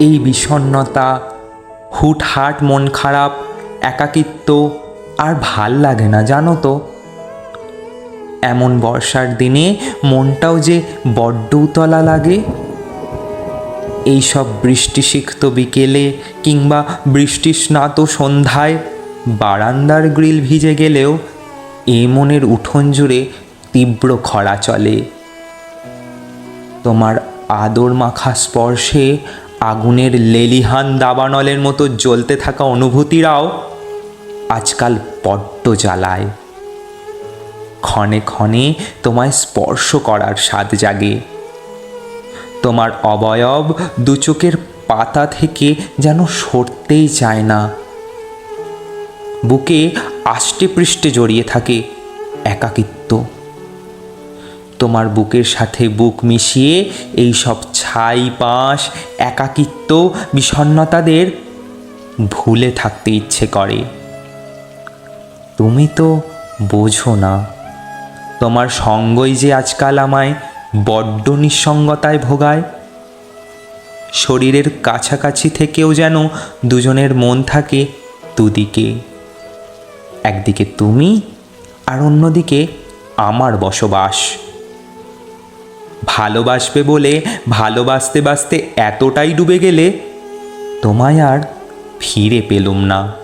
এই বিষণ্ণতা, হুটহাট মন খারাপ, একাকিত্ব আর ভালো লাগে না, জানো তো? এমন বর্ষার দিনে মনটাও যে বড্ড উতলা লাগে। এইসব বৃষ্টিসিক্ত বিকেলে কিংবা বৃষ্টি স্নাত সন্ধ্যায় বারান্দার গ্রিল ভিজে গেলেও এ মনের উঠোন জুড়ে তীব্র খরা চলে। তোমার আদর মাখা স্পর্শে আগুনের লেলিহান দাবানলের মতো জ্বলতে থাকা অনুভূতিরাও আজকাল বড্ড জ্বালায়। ক্ষণে ক্ষণে তোমায় স্পর্শ করার স্বাদ জাগে। তোমার অবয়ব দু চোখের পাতা থেকে যেন সরতেই চায় না। বুকে আষ্টে পৃষ্ঠে জড়িয়ে থাকে একাকিত্ব। তোমার বুকের সাথে বুক মিশিয়ে এই সব ছাই পাশ একাকিত্ব, বিষণ্ণতাদের ভুলে থাকতে ইচ্ছে করে। তুমি তো বোঝো না, তোমার সঙ্গই যে আজকাল আমায় বড্ড নিঃসঙ্গতায় ভোগায়। শরীরের কাছাকাছি থেকেও যেন দুজনের মন থাকে দুদিকে। একদিকে তুমি আর অন্যদিকে আমার বসবাস। ভালোবাসবে বলে ভালোবাসতে বাসতে এতটাই ডুবে গেলে তোমায় আর ফিরে পেলুম না।